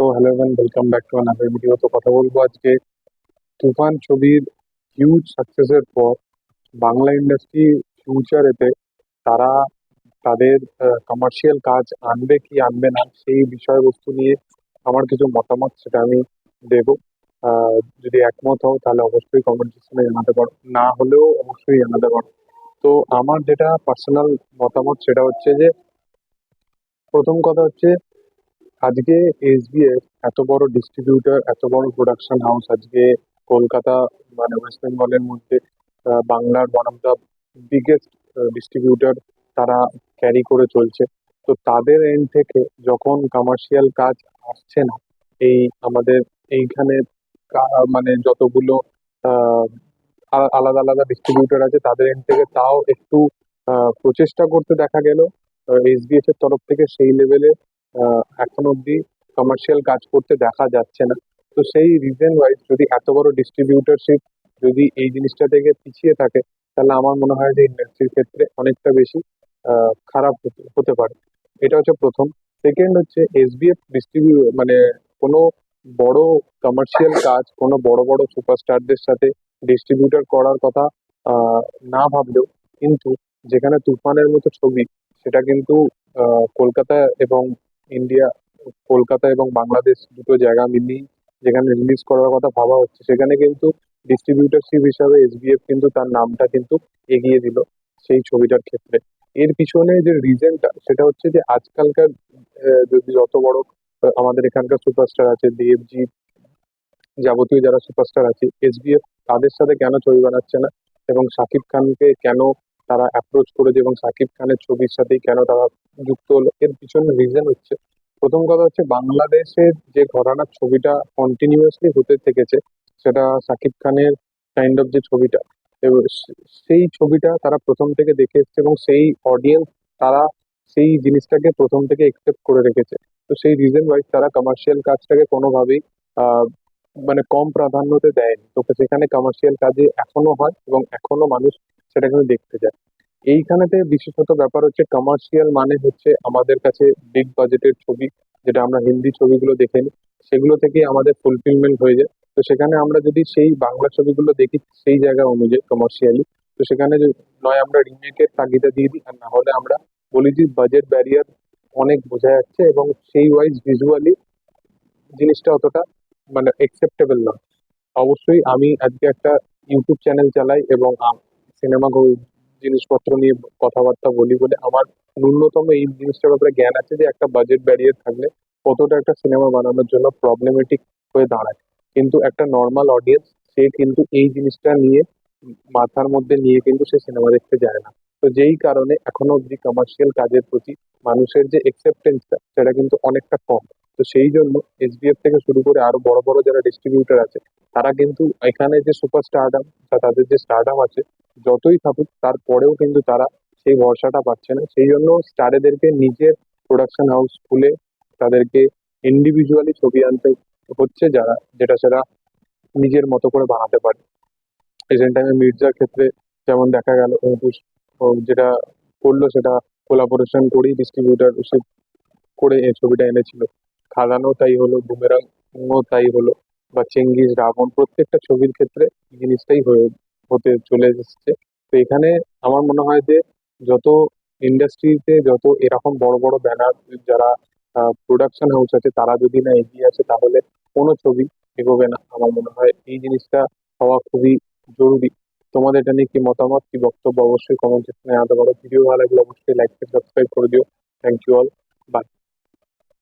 So hello everyone welcome back to another video তো কথা বলব আজকে তুফান ছবির হিউজ সাকসেসের পর বাংলা ইন্ডাস্ট্রি ফিউচারেতে তারা তাদের কমার্শিয়াল কাজ আনবে কি আনবে না সেই বিষয়বস্তু নিয়ে আমার কিছু মতামত সেটা আমি দেব। যদি একমত হও তাহলে অবশ্যই কমেন্ট সেকশনে জানাতে পারো। না হলেও অবশ্যই জানাতে পারো। তো আমার যেটা পার্সোনাল মতামত সেটা হচ্ছে যে, প্রথম কথা হচ্ছে আজকে এসবিএফ এত বড় ডিস্ট্রিবিউটার এত বড় প্রোডাকশন হাউস আজকে কলকাতা মানে ওয়েস্ট বেঙ্গলের মধ্যে বাংলার one of the biggest distributor তারা ক্যারি করে চলছে। তো তাদের এন্ড থেকে যখন কমার্শিয়াল কাজ আসছে না, এই আমাদের এইখানে মানে যতগুলো আলাদা আলাদা ডিস্ট্রিবিউটার আছে, তাদের এন্ড থেকে তাও একটু প্রচেষ্টা করতে দেখা গেল। এসবিএফ এর তরফ থেকে সেই লেভেলে এখন অবধি কমার্শিয়াল কাজ করতে দেখা যাচ্ছে না। তো সেই রিজন ওয়াইজ যদি এত বড় ডিস্ট্রিবিউটারশিপ যদি এই জিনিসটা থেকে পিছিয়ে থাকে, তাহলে আমার মনে হয় যে ইন্ডাস্ট্রির ক্ষেত্রে অনেকটা বেশি খারাপ হতে পারে। এটা হচ্ছে প্রথম। সেকেন্ড হচ্ছে এসবিএফ ডিস্ট্রিবিউ মানে কোনো বড় কমার্শিয়াল কাজ, কোনো বড় বড় সুপারস্টারদের সাথে ডিস্ট্রিবিউটার করার কথা না ভাবলেও, কিন্তু যেখানে তুফানের মতো ছবি, সেটা কিন্তু কলকাতা এবং ইন্ডিয়া, কলকাতা এবং বাংলাদেশ দুটো জায়গা মিলিয়ে যেখানে রিলিজ করার কথা ভাবা হচ্ছে, সেখানে কিন্তু ডিস্ট্রিবিউটরশিপ হিসাবে এসবিএফ কিন্তু তার নামটা কিন্তু এগিয়ে দিল সেই ছবিটার ক্ষেত্রে। এর পিছনে যে রিজনটা সেটা হচ্ছে যে আজকালকার যদি যত বড় আমাদের এখানকার সুপারস্টার আছে, দেবজিৎ যাবতীয় যারা সুপারস্টার আছে এসবিএফ তাদের সাথে কেন ছবি বানাচ্ছে না? এবং শাকিব খানকে কেন তারা অ্যাপ্রোচ করেছে এবং শাকিব খানের ছবির সাথেই কেন তারা যুক্ত হলো? এর পিছনে রিজন হচ্ছে, প্রথম কথা হচ্ছে বাংলাদেশের যে ঘরানার ছবিটা কন্টিনিউয়াসলি হতে থেকেছে, সেটা শাকিব খানের কাইন্ড অফ যে ছবিটা সেই ছবিটা তারা প্রথম থেকে দেখে এসছে এবং সেই অডিয়েন্স তারা সেই জিনিসটাকে প্রথম থেকে একসেপ্ট করে রেখেছে। তো সেই রিজন ওয়াইজ তারা কমার্শিয়াল কাজটাকে কোনোভাবেই মানে কম প্রাধান্যতে দেয়নি। তো সেখানে কমার্শিয়াল কাজে এখনও হয় এবং এখনও মানুষ সেটা কিন্তু দেখতে যায়। এইখানেতে বিশেষত ব্যাপার হচ্ছে কমার্শিয়াল মানে হচ্ছে আমাদের কাছে বিগ বাজেটের ছবি, যেটা আমরা হিন্দি ছবিগুলো দেখে নিই সেগুলো থেকে আমাদের ফুলফিলমেন্ট হয়ে যায়। তো সেখানে আমরা যদি সেই বাংলা ছবিগুলো দেখি সেই জায়গা অনুযায়ী কমার্শিয়ালি তো সেখানে নয় আমরা রিমেকের তাগিদা দিয়ে দিই, আর না হলে আমরা বলি যে বাজেট ব্যারিয়ার অনেক বোঝা যাচ্ছে এবং সেই ওয়াইজ ভিজুয়ালি জিনিসটা অতটা মানে একসেপ্টেবল না অবশ্যই আমি আজকে একটা ইউটিউব চ্যানেল চালাই এবং সিনেমা জিনিসপত্র নিয়ে কথাবার্তা বলি বলে আমার ন্যূনতম এই জিনিসটার ব্যাপারে জ্ঞান আছে যে একটা বাজেট ব্যারিয়ার থাকলে কতটা একটা সিনেমা বানানোর জন্য প্রবলেমেটিক হয়ে দাঁড়ায়। কিন্তু একটা নর্মাল অডিয়েন্স সে কিন্তু এই জিনিসটা নিয়ে মাথার মধ্যে নিয়ে কিন্তু সে সিনেমা দেখতে যায় না। তো যেই কারণে এখনও অব্দি কমার্শিয়াল কাজের প্রতি মানুষের যে একসেপ্টেন্সটা সেটা কিন্তু অনেকটা কম। তো সেই জন্য এসবিএফ থেকে শুরু করে আরও বড় বড় যারা ডিস্ট্রিবিউটর আছে, তারা কিন্তু এখানে যে সুপার স্টারডাম বা তাদের যে স্টারডাম আছে, যতই থাকুক, তারপরেও কিন্তু তারা সেই ভরসাটা পাচ্ছে না। সেই জন্য স্টারেদেরকে নিজের প্রোডাকশন হাউস খুলে তাদেরকে ইন্ডিভিজুয়ালি ছবি আনতে হচ্ছে যারা, যেটা সেটা নিজের মতো করে বানাতে পারে। রিসেন্ট টাইমে মির্জার ক্ষেত্রে যেমন দেখা গেল, অঙ্কুশ যেটা করল সেটা কোলাবোরেশন করেই ডিস্ট্রিবিউটার সে করে এই ছবিটা এনেছিল। খাদানও তাই হলো বুমেরাংও তাই হলো, বা চেঙ্গিজ রাবণ প্রত্যেকটা ছবির ক্ষেত্রে জিনিসটাই হয়ে, হতে চলে এসেছে। তো এখানে আমার মনে হয় যে যত ইন্ডাস্ট্রিতে যত এরকম বড় বড় ব্যানার যারা প্রোডাকশন হাউস আছে, তারা যদি না এগিয়ে আসে, তাহলে কোনো ছবি এগোবে না। আমার মনে হয় এই জিনিসটা হওয়া খুবই জরুরি। তোমাদের এটা নিয়ে কি মতামত, কি বক্তব্য? অবশ্যই কমেন্ট সেকশনে জানাতে পারো। ভিডিও ভালো লাগলে অবশ্যই লাইক সাবস্ক্রাইব করে দিও। Thank you all